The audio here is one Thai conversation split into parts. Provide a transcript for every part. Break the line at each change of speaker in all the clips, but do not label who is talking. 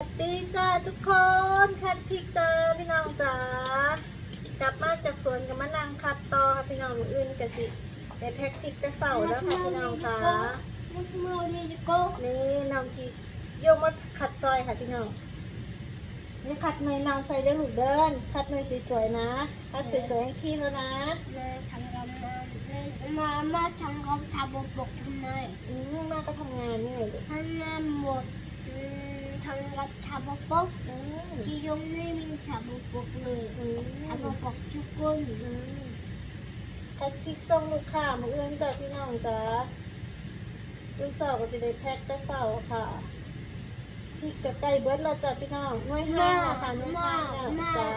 สวัสดีจ้าทุกคนคัดพริกจ้าพี่น้องจ๋ากลับมาจากสวนกับมะนางคัดต่อค่ะพี่น้องอื่นกะสิได้แพ็คพริกแต่เสาร์แล้วค่ะพี่น้องค่ะนี่น้องจีโยมมาคัดซอยค่ะพี่น้องนี่คัดเนยนาวใส่เด้อลูกเดินคัดเนยสวยๆนะคัดสวยๆให้พี่แล้วนะ
มามาฉันก็ทำบกทำไม
อืมแม่ก็ทำงานนี่ไงลูก
ท่านแม่หมด ฉันก็ทำบก
อืม
ที่ยงไม่มีทำบกเลย
อืม
ทำบกทุกคน
อืมแพ็คพริกส่งลูกค้ามืออื่นจ้าพี่น้องจ้าลูสาวก็สิได้แพ็คแต่สาร์ค่ะพริกกับไก่เบิร์ดเราจะพี่น้องหน้วยห้างนะคะหน้วยห้าจ้า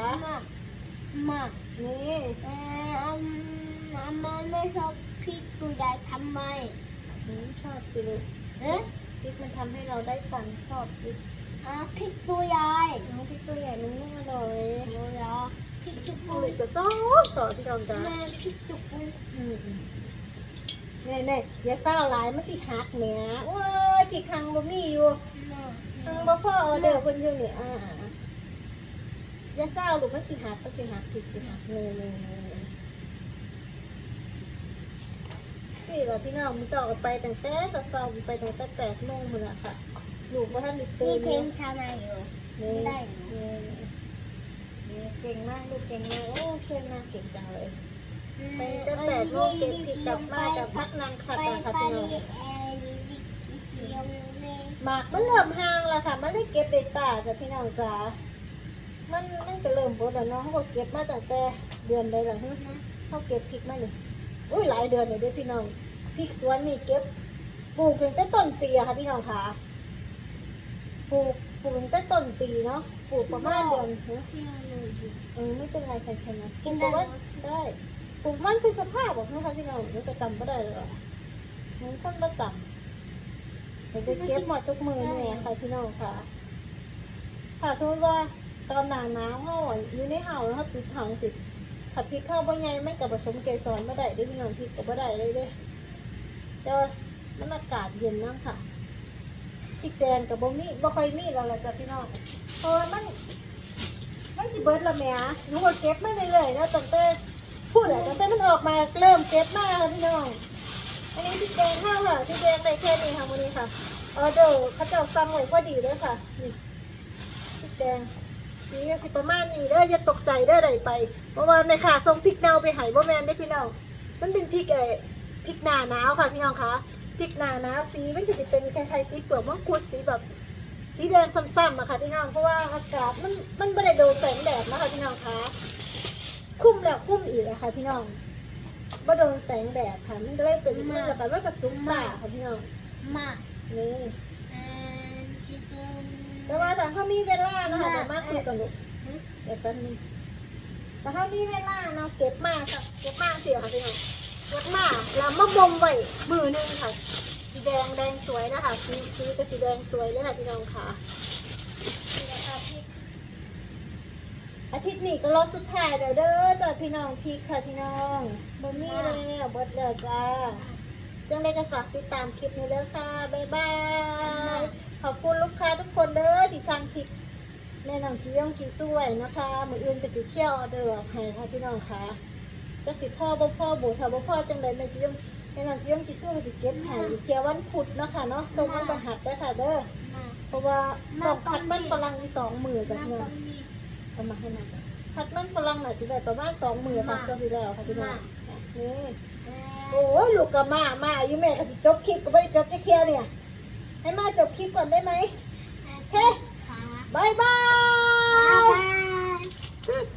มา
นี่
เออมาไม่ชอบพริกตัวใหญ่ทำไม
อืมชอบสิลูก
เอ๊ะ
พริกมันทำให้เราได้ตังค์ชอบพริก
อะพริกตัวใหญ่
น้องพริกตัวใหญ่มันไม่อร่อย
ตัวใหญ่พริกทุกค
เอา
น
เลยตัวซอสต่อพี่น้องจ้า
แม่พริกทุกคน
อืมอืมนี่นี่อย่าเศร้าหลายมันสิหักเนี้ยโอ้ยพริกคังบ่มีอยู่
มา
คังบ่พอออเดอร์เพิ่นอยู่นี่อ่าอย่าเศร้าลูกมันสิหักมันสิหักพริกสิหักนี่นี่นี่นี่นี่แห ละพี่น้องมือสาวไปตั้งแต่ตอนเช้าไปตั้งแต่แปดโมงมือละค่ะลูกว่าท่านได้ตื่
นี่
น
เท
เลย
มชาไนอยู่
นี่
ได้
นี่นี่เก่งมากลูกเก่งมากโอ้ช่วยมากเก่งจังเลยไปตั้งแต่แปดโมงเก็บผิดกลับมากับพักนางขัด
ไป
นะค่ะ
ไป
พี่น้อง
เอ่อลิซิลิซิยองเลน
หมากมันเริ่มห่างแล้วค่ะ มันได้เก็บได้ตาจ้ะพี่น้องจ๋ามันมันก็เริ่มบดแล้วเนาะเขาก็เก็บมาตั้งแต่เดือนใดหลังนะเขาเก็บพริกมานี่อุ้ยหลายเดือนเลยเด้อพี่น้อง พริกสวนนี่เก็บปลูกตั้งแต่ต้นปีอะค่ะพี่น้องค่ะปลูกปลูกตั้งแต่ต้นปีเนาะปลูกประมาณเดือนฮะเออไม่เป็นไรค่ะชนะปลูกประมาณได้ปลูกมันเป็นสภาพบอกนะคะพี่น้องหนูก็จำไม่ได้เลยหนูคนประจำเดี๋ยวจะเก็บหมดทุกมือเนี่ยค่ะพี่น้องค่ะถ้าสมมติว่าตอนหนาหนาวเฮาอยู่ในเฮาแล้วเขาปิดถังสิผัดพริกข้าวบ่ใหญ่ไม่กับผสมเกสรไม่ได้ได้พี่น้องพริกกับบ่ได้เลยเด้ แต่ว่ามันอากาศเย็นน้ำค่ะพริกแดงกับบ่มีบ่ค่อยมีแล้วล่ะจ้ะพี่น้องเพราะว่ามันมันสิเบิดละแหม่หนูก็เก็บมาเรื่อยๆแล้วตั้งแต่พูดอะตั้งแต่มันออกมาเริ่มเก็บมาค่ะพี่น้อง อันนี้พริกแดงห้าค่ะพริกแดงไปแค่นี้ค่ะวันนี้ค่ะออเดอร์เขาเจะสั่งไว้พอดีเลยค่ะนี่พริกแดงนี่ก็สิประมาณนี้เด้ออย่าตกใจได้อใดไป เพราะว่าแม่ค้าส่งพริกเน่าไปให้บ่แม่นได้อพี่น้องมันเป็นพริกเออ พริกหน้าหนาวค่ะพี่น้องคะพริกหน้าหนาวสีมันจะเป็นคล้ายๆสีเปลือกมังคุดสีแบบสีแดงซ้ำๆอะค่ะพี่น้องเพราะว่าอากาศมันมันไม่ได้โดนแสงแดดนะคะพี่น้องคะคุ้มแล้วคุ้มอีกอะค่ะพี่น้องไม่โดนแสงแดดค่ะมันก็เลยเป็นมันแบบว่าก็สุกซ่าค่ะพี่น้อง
มา
นี่
เอ่อจิกเกน
แต่ว่าแต่เขามีเวลานะคะเดี๋ยวมาคุยกันลูกเดี๋ยวแป๊บนึงแต่เขามีเวลาเนาะเก็บมาค่ะเก็บมาเสียค่ะพี่น้อง เก็บมาแล้วมาบ่มไว้มือหนึงค่ะสีแดงแดงสวยนะคะสีสีก็สีแดงสวยเลยค่ะพี่น้องค่ะนี่นะคะพริกอาทิตย์นี้ก็รอบสุดท้ายแล้วเด้อจ้ะพี่น้องพริกค่ะพี่น้องบนนี่เลยเบิดแล้วจ้าจังได้ก็ฝากติดตามคลิปนี้เด้อค่ะบ๊ายบายขอบคุณลูกค้าทุกคนเด้อที่สั่งพริกแม่น้องจีย่องจีสวยนะคะมืออื่นก็สิเที่ยวเด้อให้ค่ะพี่น้องค่ะ จักสิพ่อบ่พ่อบูถ้าบ่พ่อจังไดแม่จีย่องแม่น้องที่ต้องกิสู้สิเก็บให้เที่ยววันพุธเนาะค่ะเนาะส่งวันประหัสได้อค่ะเด้อเพราะว่าต้องพัดมันฝรั่งมีสองมือสักเนาะ
ตรงนี้
เอามาให้มาจ้ะพัดมันฝรั่งน่ะจะได้ประมาณสองมือค่ะ
มา
ก็สิแล้วค่ะพี่น้องนี่
เอ่อ
โอ้ยลูกกับมามาอยู่แม่ก็สิจบคลิปก็ไม่ได้จบแค่เที่ยวเนี่ย ให้มาจบคลิปก่อนได้ไหม
เอ่อ
โอเคบายบาย